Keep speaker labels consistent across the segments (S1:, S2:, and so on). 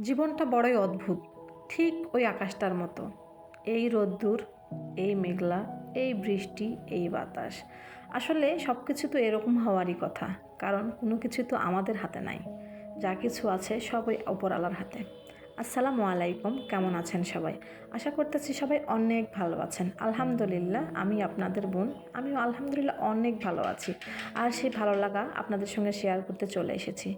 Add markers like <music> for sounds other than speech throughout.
S1: জীবনটা বড়ই অদ্ভুত, ঠিক ওই আকাশটার মতো। এই রোদ্দুর, এই মেঘলা, এই বৃষ্টি, এই বাতাস। আসলে সব কিছু তো এরকম হওয়ারই কথা, কারণ কোনো কিছু তো আমাদের হাতে নাই। যা কিছু আছে সবই ওপরওয়ালার হাতে। আসসালামু আলাইকুম, কেমন আছেন সবাই? আশা করতেছি সবাই অনেক ভালো আছেন। আলহামদুলিল্লাহ, আমি আপনাদের বোন, আমিও আলহামদুলিল্লাহ অনেক ভালো আছি। আর সেই ভালো লাগা আপনাদের সঙ্গে শেয়ার করতে চলে এসেছি।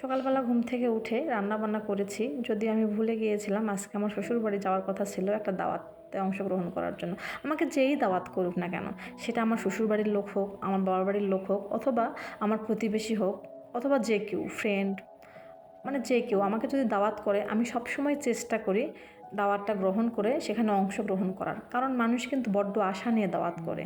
S1: সকালবেলা ঘুম থেকে উঠে রান্না বান্না করেছি। যদি আমি ভুলে গিয়েছিলাম, আজকে আমার শ্বশুর বাড়ি যাওয়ার কথা ছিল একটা দাওয়াতে অংশগ্রহণ করার জন্য। আমাকে যেই দাওয়াত করুক না কেন, সেটা আমার শ্বশুরবাড়ির লোক হোক, আমার বাবার বাড়ির লোক হোক, অথবা আমার প্রতিবেশী হোক, অথবা যে কেউ ফ্রেন্ড মানে যে কেউ আমাকে যদি দাওয়াত করে, আমি সবসময় চেষ্টা করি দাওয়াতটা গ্রহণ করে সেখানে অংশগ্রহণ করার। কারণ মানুষ কিন্তু বড্ড আশা নিয়ে দাওয়াত করে।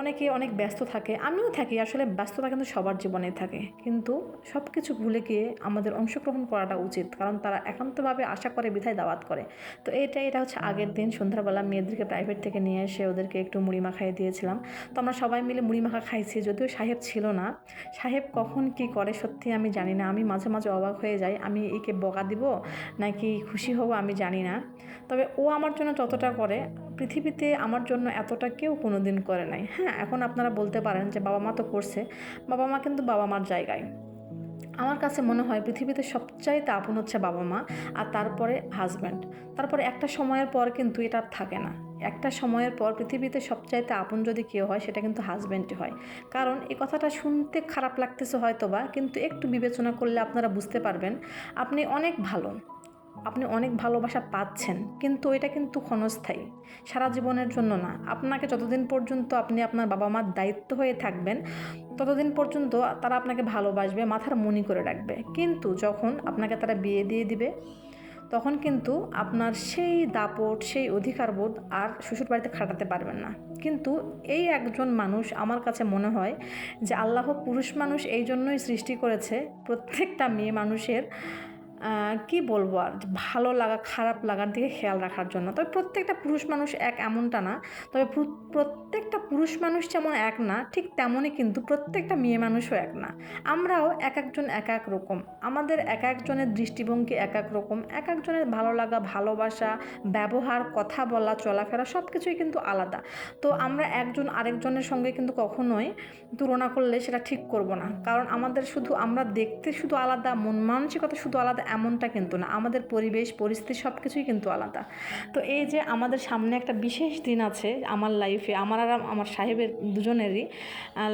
S1: অনেকে অনেক ব্যস্ত থাকে, আমিও থাকি, আসলে ব্যস্ততা কিন্তু সবার জীবনে থাকে। কিন্তু সব কিছু ভুলে গিয়ে আমাদের অংশগ্রহণ করাটা উচিত, কারণ তারা একান্তভাবে আশা করে বিধায় দাওয়াত করে। তো এটা এটা হচ্ছে আগের দিন, সন্ধ্যাবেলা মেয়েদেরকে প্রাইভেট থেকে নিয়ে এসে ওদেরকে একটু মুড়ি মাখাই দিয়েছিলাম। তো আমরা সবাই মিলে মুড়ি মাখা খাইছি, যদিও সাহেব ছিল না। সাহেব কখন কি করে সত্যি আমি জানি না, আমি মাঝে মাঝে অবাক হয়ে যাই, আমি একে বকা দিব নাকি খুশি হব আমি জানি না। তবে ও আমার জন্য যতটা করে পৃথিবীতে আমার জন্য এতটা কেউ কোনো দিন করে নাই। হ্যাঁ এখন আপনারা বলতে পারেন যে বাবা মা তো করছে, বাবা মা কিন্তু বাবা মার জায়গায়। আমার কাছে মনে হয় পৃথিবীতে সবচাইতে আপন হচ্ছে বাবা মা আর তারপরে হাজব্যান্ড তারপরে একটা সময়ের পর কিন্তু এটা আর থাকে না। একটা সময়ের পর পৃথিবীতে সবচাইতে আপন যদি কেউ হয়, সেটা কিন্তু হাজব্যান্ডই হয়। কারণ এই কথাটা শুনতে খারাপ লাগতেছে হয়তো বা কিন্তু একটু বিবেচনা করলে আপনারা বুঝতে পারবেন, আপনি অনেক ভালো। আপনি অনেক ভালোবাসা পাচ্ছেন, কিন্তু এটা কিন্তু ক্ষণস্থায়ী। সারা জীবনের জন্য না। আপনাকে যতদিন পর্যন্ত আপনি আপনার বাবা মার দায়িত্ব হয়ে থাকবেন, ততদিন পর্যন্ত তারা আপনাকে ভালোবাসবে, মাথার মনি করে রাখবে। কিন্তু যখন আপনাকে তারা বিয়ে দিয়ে দিবে, তখন কিন্তু আপনার সেই দাপট, সেই অধিকারবোধ আর শ্বশুর বাড়িতে খাটাতে পারবেন না। কিন্তু এই একজন মানুষ আমার কাছে মনে হয় যে, আল্লাহ পুরুষ মানুষ এই জন্যই সৃষ্টি করেছে প্রত্যেকটা মেয়ে মানুষের কি বলব আর? ভালো লাগা, খারাপ লাগার দিকে খেয়াল রাখার জন্য। তবে প্রত্যেকটা পুরুষ মানুষ এক এমনটা না। তবে প্রত্যেকটা পুরুষ মানুষ যেমন এক না, ঠিক তেমনই কিন্তু প্রত্যেকটা মেয়ে মানুষও এক না। আমরাও এক একজন এক এক রকম। আমাদের এক একজনের দৃষ্টিভঙ্গি এক এক রকম। এক একজনের ভালো লাগা, ভালোবাসা, ব্যবহার, কথা বলা, চলাফেরা সব কিছুই কিন্তু আলাদা। তো আমরা একজন আরেকজনের সঙ্গে কিন্তু কখনোই তুলনা করলে সেটা ঠিক করব না। কারণ আমাদের শুধু আমরা দেখতে শুধু আলাদা, মন মানসিকতা শুধু আলাদা এমনটা কিন্তু না। আমাদের পরিবেশ, পরিস্থিতি সব কিছুই কিন্তু আলাদা। তো এই যে আমাদের সামনে একটা বিশেষ দিন আছে আমার লাইফে আমার আর আমার সাহেবের দুজনেরই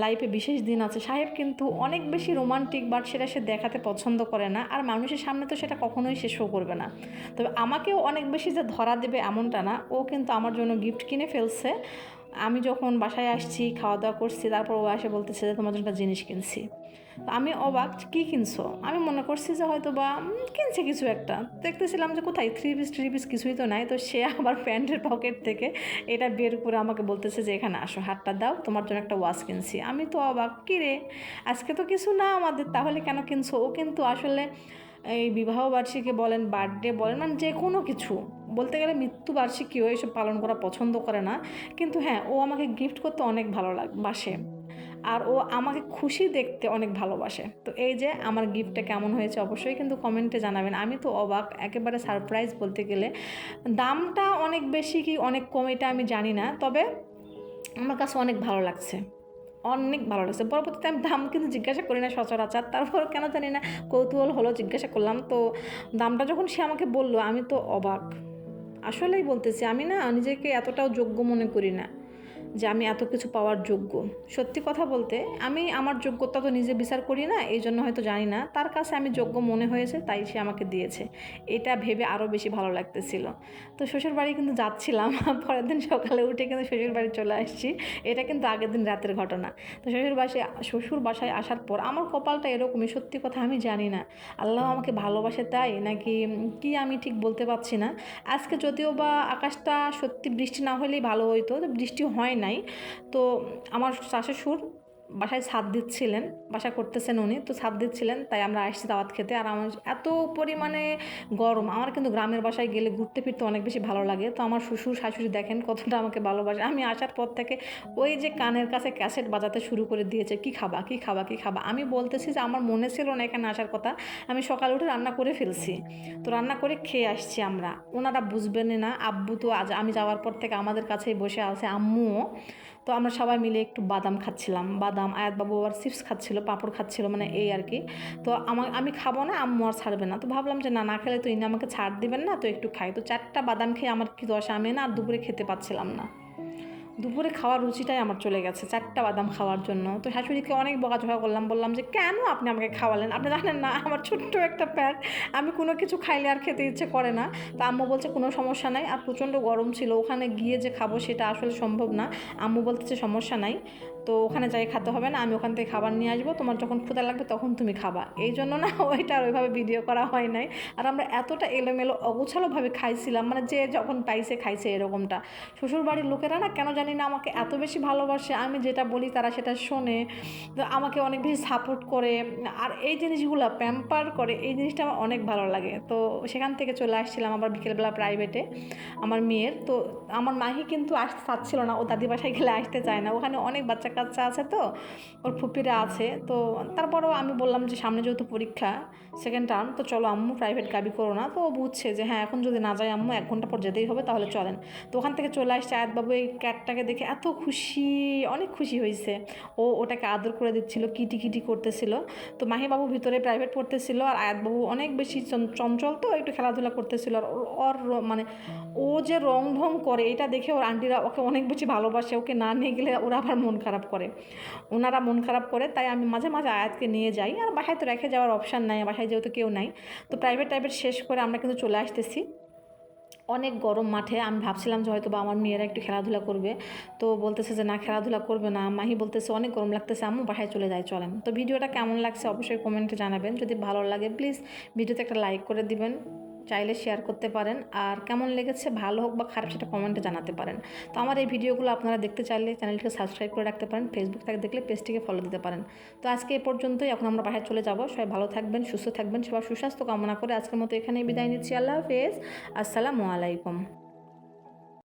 S1: লাইফে বিশেষ দিন আছে। সাহেব কিন্তু অনেক বেশি রোমান্টিক বাট সেটা সে দেখাতে পছন্দ করে না। আর মানুষের সামনে তো সেটা কখনোই সে শো করবে না। তবে আমাকেও অনেক বেশি যে ধরা দেবে এমনটা না, ও কিন্তু আমার জন্য গিফট কিনে ফেলছে। আমি যখন বাসায় আসছি খাওয়া দাওয়া করছি, তারপর ও এসে বলতেছে যে, তোমার জন্য একটা জিনিস কিনছি। তো আমি অবাক কী কিনছো? আমি মনে করছি যে হয়তো বা কিনছে কিছু একটা। দেখতেছিলাম যে, কোথায়? থ্রি পিস থ্রি পিস কিছুই তো নাই। তো সে আবার প্যান্টের পকেট থেকে এটা বের করে আমাকে বলতেছে যে, এখানে আসো, হাতটা দাও, তোমার জন্য একটা ওয়াশ কিনছি। আমি তো অবাক, কী রে? আজকে তো কিছু না আমাদের, তাহলে কেন কিনছো? ও কিন্তু আসলে এই বিবাহ বার্ষিকী বলেন বার্থডে বলেন মানে যে কোনো কিছু। বলতে গেলে মৃত্যুবার্ষিকীও এসব পালন করা পছন্দ করে না, কিন্তু হ্যাঁ ও আমাকে গিফট করতে অনেক ভালো বাসে। আর ও আমাকে খুশি দেখতে অনেক ভালোবাসে। তো এই যে আমার গিফটটা কেমন হয়েছে অবশ্যই কিন্তু কমেন্টে জানাবেন। আমি তো অবাক, একেবারে সারপ্রাইজ বলতে গেলে। দামটা অনেক বেশি কি অনেক কম এটা আমি জানি না, তবে আমার কাছে অনেক ভালো লাগছে। অনেক ভালো লাগছে। পরবর্তীতে আমি দাম কিন্তু জিজ্ঞাসা করি না সচরাচর। তারপর কেন জানি না কৌতূহল হলো জিজ্ঞাসা করলাম। তো দামটা যখন সে আমাকে বলল, আমি তো অবাক। আসলেই বলতেছি, আমি না নিজেকে এতটাও যোগ্য মনে করি না। যে আমি এত কিছু পাওয়ার যোগ্য। সত্যি কথা বলতে, আমি আমার যোগ্যতা তো নিজে বিচার করি না, এই জন্য হয়তো জানি না। তার কাছে আমি যোগ্য মনে হয়েছে, তাই সে আমাকে দিয়েছে। এটা ভেবে আরও বেশি ভালো লাগতেছিল। তো শ্বশুর বাড়ি কিন্তু যাচ্ছিলাম, <laughs> পরের দিন সকালে উঠে কিন্তু শ্বশুর বাড়ি চলে আসছি। এটা কিন্তু আগের দিন রাতের ঘটনা। তো শ্বশুর বাসায় শ্বশুর বাসায় আসার পর আমার কপালটা এরকমই, সত্যি কথা আমি জানি না। আল্লাহ আমাকে ভালোবাসে তাই, নাকি কি আমি ঠিক বলতে পারছি না। আজকে যদিও বা আকাশটা সত্যি বৃষ্টি না হলেই ভালো হইতো বৃষ্টি হয় নাই। তো আমার শাশুড় বাসায় ছাদ দিচ্ছিলেন, বাসা করতেছেন উনি, তো ছাদ দিচ্ছিলেন, তাই আমরা আসছি দাওয়াত খেতে। আর আমার এত পরিমাণে গরম, আমার কিন্তু গ্রামের বাসায় গেলে ঘুরতে ফিরতে অনেক বেশি ভালো লাগে। তো আমার শ্বশুর, শাশুড়ি দেখেন কতটা আমাকে ভালোবাসে। আমি আসার পর থেকে ওই যে কানের কাছে ক্যাসেট বাজাতে শুরু করে দিয়েছে, কি খাবা কি খাবা কি খাবা? আমি বলতেছি যে, আমার মনে ছিল না এখানে আসার কথা। আমি সকালে উঠে রান্না করে ফেলছি। তো রান্না করে খেয়ে আসছি আমরা। ওনারা বুঝবেন না, আব্বু তো আজ আমি যাওয়ার পর থেকে আমাদের কাছেই বসে আছে, আম্মুও। তো আমরা সবাই মিলে একটু বাদাম খাচ্ছিলাম। বাদাম, আয়াতবাবু আবার চিপস খাচ্ছিলো, পাঁপড় খাচ্ছিলো মানে এই আর কি। তো আমার আমি খাব না, আম্মু আর ছাড়বে না। তো ভাবলাম যে না না খেলে তো ইনি আমাকে ছাড় দিবেন না, তো একটু খাই। তো চারটা বাদাম খেয়ে আমার কি দশা? আমি না আর দুপুরে খেতে পাচ্ছিলাম না। দুপুরে খাওয়ার রুচিটাই আমার চলে গেছে, চারটা বাদাম খাওয়ার জন্য। তো শাশুড়িকে অনেক বকাঝকা করলাম, বললাম যে, কেন আপনি আমাকে খাওয়ালেন? আপনি জানেন না, আমার ছোট্ট একটা প্যাট, আমি কোনো কিছু খাইলে আর খেতে ইচ্ছে করে না। তো আম্মু বলছে, কোনো সমস্যা নাই, আর প্রচণ্ড গরম ছিল, ওখানে গিয়ে যে খাব সেটা আসলে সম্ভব না। আম্মু বলতেছে, সমস্যা নাই। তো ওখানে যাই খেতে হবে না, আমি ওখান থেকে খাবার নিয়ে আসব, তোমার যখন ক্ষুদা লাগবে তখন তুমি খাবা। এই জন্য না, <laughs> ওইটা আর ওইভাবে ভিডিও করা হয় নাই। আর আমরা এতটা এলোমেলো, অগোছালোভাবে খাইছিলাম মানে যে যখন পাইছে খাইছে এরকমটা। শ্বশুর বাড়ির লোকেরা না কেন জানি না আমাকে এত বেশি ভালোবাসে, আমি যেটা বলি তারা সেটা শোনে। আমাকে অনেক বেশি সাপোর্ট করে, আর এই জিনিসগুলো প্যাম্পার করে, এই জিনিসটা আমার অনেক ভালো লাগে। তো সেখান থেকে চলে আসছিলাম আবার বিকেলবেলা প্রাইভেটে আমার মেয়ের। তো আমার মাহি কিন্তু আসতে চাচ্ছিল না, ও দাদি বাসায় গেলে আসতে চায় না, ওখানে অনেক বাচ্চা কাচ্চা আছে তো, ওর ফুপিরা আছে, তো তারপরেও আমি বললাম যে সামনে যেহেতু পরীক্ষা সেকেন্ড টার্ম তো চলো আম্মু প্রাইভেট গাবি করো না। তো ও বুঝছে যে হ্যাঁ এখন যদি না যায় আম্মু, এক ঘণ্টা পর যেতেই হবে, তাহলে চলেন। তো ওখান থেকে চলে আসছে আয়াতবাবু এই ক্যাটটাকে দেখে এত খুশি, অনেক খুশি হয়েছে। ও ওটাকে আদর করে দিচ্ছিল কিটি কিটি করতেছিল। তো মাহিবাবু ভিতরে প্রাইভেট পড়তেছিল আর আয়াতবাবু অনেক বেশি চঞ্চল তো, একটু খেলাধুলা করতেছিল। আর ওর মানে ও যে রং ভং করে, এটা দেখে ওর আন্টিরা ওকে অনেক বেশি ভালোবাসে, ওকে না নিয়ে গেলে ওরা আবার মন খারাপ করে। ওনারা মন খারাপ করে, তাই আমি মাঝে মাঝে আয়াতকে নিয়ে যাই। আর বাসায় তো রেখে যাওয়ার অপশান নাই, বাসায় যেহেতু কেউ নাই। তো প্রাইভেট টাইভেট শেষ করে আমরা কিন্তু চলে আসতেছি। অনেক গরম মাঠে, আমি ভাবছিলাম যে হয়তো বা আমার মেয়েরা একটু খেলাধুলা করবে। তো বলতেছে যে, না, খেলাধুলা করবে না। মাহি বলতেছে, অনেক গরম লাগতেছে, আম্মু বাসায় চলে যায়, চলেন। তো ভিডিওটা কেমন লাগছে অবশ্যই কমেন্টে জানাবেন। যদি ভালো লাগে প্লিজ ভিডিওতে একটা লাইক করে দিবেন। চাইলে শেয়ার করতে পারেন। আর কেমন লেগেছে, ভালো হোক বা খারাপ, সেটা কমেন্টে জানাতে পারেন। তো আমার এই ভিডিওগুলো আপনারা দেখতে চাইলে চ্যানেলটিকে সাবস্ক্রাইব করে রাখতে পারেন। ফেসবুক থেকে দেখলে পেজটিকে ফলো দিতে পারেন। তো আজকে এ পর্যন্তই। এখন আমরা বাইরে চলে যাব। সবাই ভালো থাকবেন, সুস্থ থাকবেন। সবার সুস্বাস্থ্য কামনা করে আজকের মতো এখানেই বিদায় নিচ্ছি। আল্লাহ হাফেজ। আসসালামু আলাইকুম।